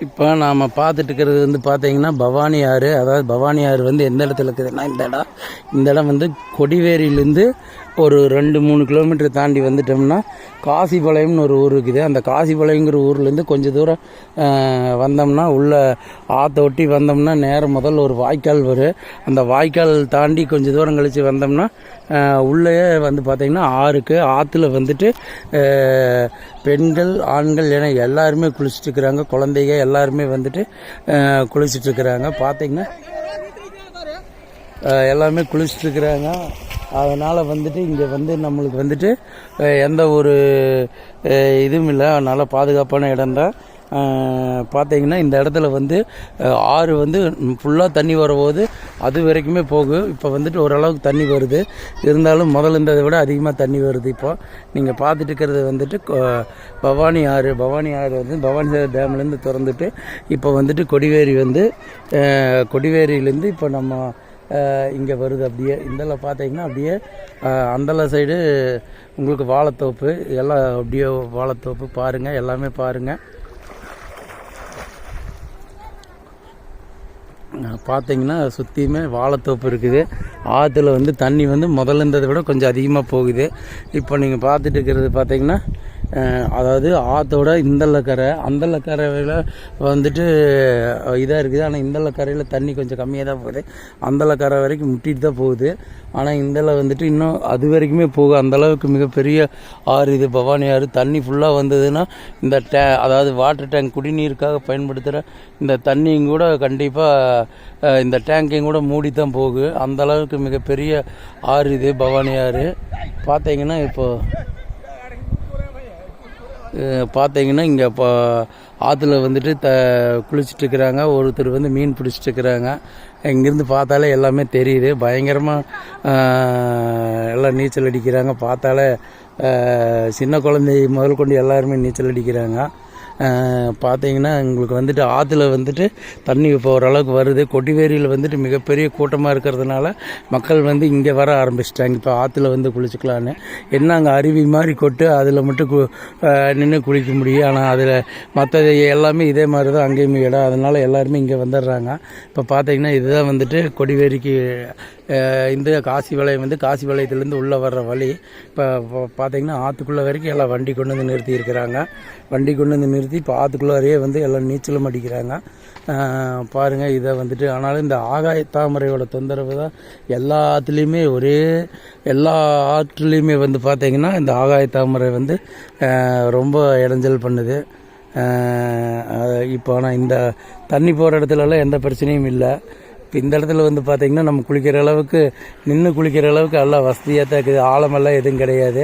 இப்போ நாம் பார்த்துட்டு இருக்கிறது வந்து பார்த்தீங்கன்னா பவானி ஆறு. அதாவது பவானி ஆறு வந்து எந்த இடத்துல இருக்குதுன்னா இந்த இடம். இந்த இடம் வந்து கொடிவேரியிலேருந்து ஒரு ரெண்டு மூணு கிலோமீட்டர் தாண்டி வந்துட்டோம்னா காசிபாளையம்னு ஒரு ஊர் இருக்குது. அந்த காசிபாளையங்கிற ஊர்லேருந்து கொஞ்சம் தூரம் வந்தோம்னா உள்ள ஆற்ற ஒட்டி வந்தோம்னா நேரம் முதல்ல ஒரு வாய்க்கால் வரும். அந்த வாய்க்கால் தாண்டி கொஞ்சம் தூரம் கழித்து வந்தோம்னா உள்ளே வந்து பார்த்திங்கன்னா ஆறுக்கு ஆற்றுல வந்துட்டு பெண்கள் ஆண்கள் என எல்லாருமே குளிச்சுட்டுருக்குறாங்க குழந்தைங்க எல்லாருமே வந்துட்டு குளிச்சுட்ருக்குறாங்க. பார்த்திங்கன்னா எல்லாமே குளிச்சுட்டுருக்குறாங்க அதனால் வந்துட்டு இங்கே வந்து நம்மளுக்கு வந்துட்டு எந்த ஒரு இதுவும் இல்லை. நல்ல பாதுகாப்பான இடம் தான். பார்த்தீங்கன்னா இந்த இடத்துல வந்து ஆறு வந்து ஃபுல்லாக தண்ணி வரும்போது அது வரைக்குமே போகும் இப்போ வந்துட்டு ஓரளவுக்கு தண்ணி வருது. இருந்தாலும் முதல்ல இருந்ததை விட அதிகமாக தண்ணி வருது இப்போ. நீங்கள் பார்த்துட்டு இருக்கிறது வந்துட்டு பவானி ஆறு. பவானி ஆறு வந்து பவானி சாகர் டேம்லேருந்து திறந்துட்டு இப்போ வந்துட்டு கொடிவேரி வந்து கொடிவேரியிலேருந்து இப்போ நம்ம இங்கே வருது அப்படியே. இந்தல பார்த்தீங்கன்னா அப்படியே அந்தல சைடு உங்களுக்கு வாழைத்தோப்பு எல்லாம் அப்படியே வாழைத்தோப்பு பாருங்கள் எல்லாமே பாருங்கள் பார்த்தீங்கன்னா சுற்றியுமே வாழைத்தோப்பு இருக்குது. ஆற்றுல வந்து தண்ணி வந்து முதல்ல இருந்ததை விட கொஞ்சம் அதிகமாக போகுது. இப்போ நீங்கள் பார்த்துட்டு இருக்கிறது பார்த்தீங்கன்னா அதாவது ஆற்றோட இந்தல்ல கரை அந்தல்ல கரையில் வந்துட்டு இதாக இருக்குது. ஆனால் இந்தல்ல கரையில் தண்ணி கொஞ்சம் கம்மியாக தான் போகுது. அந்தல்ல கரை வரைக்கும் முட்டிட்டு தான் போகுது. ஆனால் இந்தல வந்துட்டு இன்னும் அது வரைக்குமே போகும் அந்த அளவுக்கு மிகப்பெரிய ஆறு இது பவானி ஆறு தண்ணி ஃபுல்லாக வந்ததுன்னா இந்த டே அதாவது வாட்டர் டேங்க் குடிநீருக்காக பயன்படுத்துகிற இந்த தண்ணியும் கூட கண்டிப்பாக இந்த டேங்கையும் கூட மூடி தான் போகும் அந்த அளவுக்கு மிகப்பெரிய ஆறு இது பவானி ஆறு. பார்த்தீங்கன்னா இப்போ பார்த்தீங்கன்னா இங்கே இப்போ ஆற்றுல வந்துட்டு த குளிச்சுட்டு இருக்கிறாங்க ஒருத்தர் வந்து மீன் பிடிச்சிட்டு இருக்கிறாங்க இங்கேருந்து பார்த்தாலே எல்லாமே தெரியுது. பயங்கரமாக எல்லாம் நீச்சல் அடிக்கிறாங்க. பார்த்தாலே சின்ன குழந்தை முதல் கொண்டு எல்லாருமே நீச்சல் அடிக்கிறாங்க. பார்த்தீங்கன்னா எங்களுக்கு வந்துட்டு ஆற்றுல வந்துட்டு தண்ணி இப்போ ஓரளவுக்கு வருது. கொடிவேரியில் வந்துட்டு மிகப்பெரிய கூட்டமாக இருக்கிறதுனால மக்கள் வந்து இங்கே வர ஆரம்பிச்சிட்டாங்க. இப்போ ஆற்றுல வந்து குளிச்சுக்கலான்னு. என்ன அங்கே அருவி மாதிரி கொட்டு அதில் மட்டும் கு நின்று குளிக்க முடியும். ஆனால் அதில் மற்ற எல்லாமே இதே மாதிரி தான் அங்கேயுமே இடம். அதனால் எல்லாருமே இங்கே வந்துடுறாங்க. இப்போ பார்த்தீங்கன்னா இதுதான் வந்துட்டு கொடிவேரிக்கு இந்த காசி வளையம் வந்து காசி வளையத்துலேருந்து உள்ளே வர்ற வழி. இப்போ பார்த்தீங்கன்னா ஆற்றுக்குள்ளே வரைக்கும் எல்லாம் வண்டி கொண்டு வந்து நிறுத்தி இருக்கிறாங்க. வண்டி கொண்டு வந்து நிறுத்தி இப்போ ஆற்றுக்குள்ளாரையே வந்து எல்லாம் நீச்சலும் அடிக்கிறாங்க. பாருங்கள் இதை வந்துட்டு ஆனாலும் இந்த ஆகாய தாமரையோட தொந்தரவு தான் எல்லா ஆற்றுலேயுமே ஒரே எல்லா ஆற்றுலேயுமே வந்து பார்த்திங்கன்னா இந்த ஆகாய தாமரை வந்து ரொம்ப இடைஞ்சல் பண்ணுது. இப்போ ஆனால் இந்த தண்ணி போகிற இடத்துலலாம் எந்த பிரச்சனையும் இல்லை. இப்போ இந்த இடத்துல வந்து பார்த்தீங்கன்னா நம்ம குளிக்கிற அளவுக்கு நின்று குளிக்கிற அளவுக்கு எல்லாம் வசதியாக தான் இருக்குது. ஆழமெல்லாம் எதுவும் கிடையாது.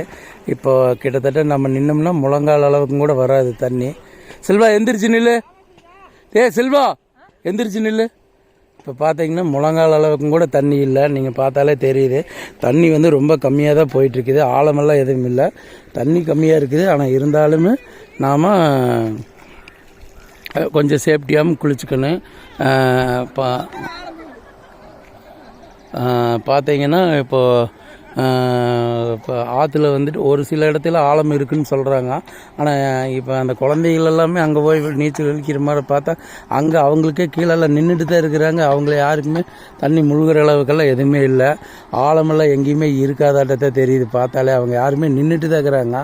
இப்போ கிட்டத்தட்ட நம்ம நின்னோம்னா முழங்கால் அளவுக்கும் கூட வராது தண்ணி. செல்வா எந்திரிச்சு நில்லு. ஏ செல்வா எந்திரிச்சு நில்லு. இப்போ பார்த்தீங்கன்னா முழங்கால் அளவுக்கும் கூட தண்ணி இல்லை. நீங்கள் பார்த்தாலே தெரியுது. தண்ணி வந்து ரொம்ப கம்மியாக தான் போயிட்டுருக்குது. ஆழமெல்லாம் எதுவும் இல்லை. தண்ணி கம்மியாக இருக்குது. ஆனால் இருந்தாலுமே நாம் கொஞ்சம் சேஃப்டியாகவும் குளிச்சுக்கணும். பா பார்த்தீங்கன்னா இப்போது இப்போ ஆற்றுல வந்துட்டு ஒரு சில இடத்துல ஆழம் இருக்குதுன்னு சொல்கிறாங்க ஆனால் இப்போ அந்த குழந்தைகள் எல்லாமே அங்கே போய் நீச்சல் அடிக்கிற மாதிரி பார்த்தா அங்கே அவங்களுக்கே கீழெல்லாம் நின்றுட்டு தான் இருக்கிறாங்க. அவங்கள யாருக்குமே தண்ணி முழுகிற அளவுக்கெல்லாம் எதுவுமே இல்லை. ஆழமெல்லாம் எங்கேயுமே இருக்காதாட்டத்தை தெரியுது. பார்த்தாலே அவங்க யாருமே நின்றுட்டு தான் இருக்கிறாங்க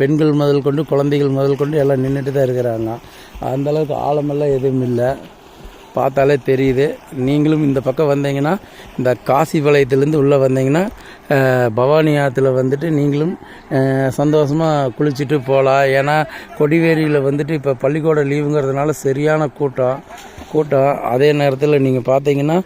பெண்கள் முதல் கொண்டு குழந்தைகள் முதல் கொண்டு எல்லாம் நின்றுட்டு தான் இருக்கிறாங்க அந்தளவுக்கு ஆழமெல்லாம் எதுவும் இல்லை. பார்த்தாலே தெரியுது. நீங்களும் இந்த பக்கம் வந்தீங்கன்னா இந்த காசி வளையத்துலேருந்து உள்ளே வந்தீங்கன்னா பவானி ஆற்றுல வந்துட்டு நீங்களும் சந்தோஷமாக குளிச்சுட்டு போகலாம் ஏன்னா கொடிவேரியில் வந்துட்டு இப்போ பள்ளிக்கூட லீவுங்கிறதுனால சரியான கூட்டம் கூட்டம். அதே நேரத்தில் நீங்கள் பார்த்தீங்கன்னா